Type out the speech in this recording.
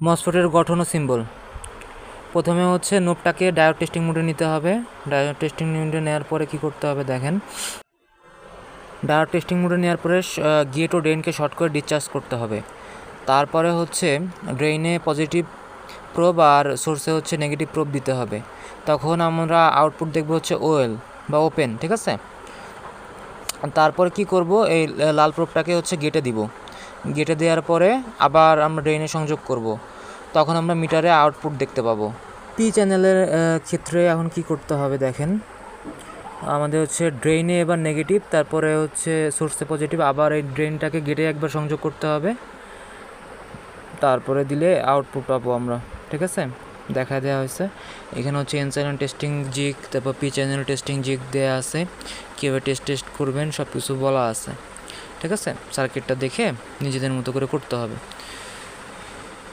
মসফেটের গঠন ও সিম্বল প্রথমে হচ্ছে নোবটাকে ডায়োড টেস্টিং মোডে নিতে হবে। ডায়োড টেস্টিং মোডে নেওয়ার পরে কি করতে হবে দেখেন। ডায়োড টেস্টিং মোডে নেওয়ার পরে গেট ও ড্রেনকে শর্ট করে ডিসচার্জ করতে হবে। তারপরে হচ্ছে ড্রেনে পজিটিভ প্রোব আর সোর্সে হচ্ছে নেগেটিভ প্রোব দিতে হবে। তখন আমরা আউটপুট দেখব হচ্ছে ওয়েল বা ওপেন ঠিক আছে? তারপর কি করব? এই লাল প্রোবটাকে হচ্ছে গেটে দিব। গেটে দেওয়ার পরে আবার আমরা ড্রেনে সংযোগ করব। তখন আমরা মিটারে আউটপুট দেখতে পাবো। পি চ্যানেলের ক্ষেত্রে এখন কি করতে হবে দেখেন। আমাদের হচ্ছে ড্রেনে এবার নেগেটিভ তারপরে হচ্ছে সোর্সে পজিটিভ আবার এই ড্রেনটাকে গেটে একবার সংযোগ করতে হবে। তারপরে দিলে আউটপুট পাবো আমরা, ঠিক আছে? দেখা দেওয়া হয়েছে। এখানে হচ্ছে এন চ্যানেল টেস্টিং জিক তারপর পি চ্যানেল টেস্টিং জিক দেওয়া আছে। কীভাবে টেস্ট টেস্ট করবেন সব কিছু বলা আছে। ঠিক আছে? সার্কিটটা দেখে নিজেদের মতো করে করতে হবে।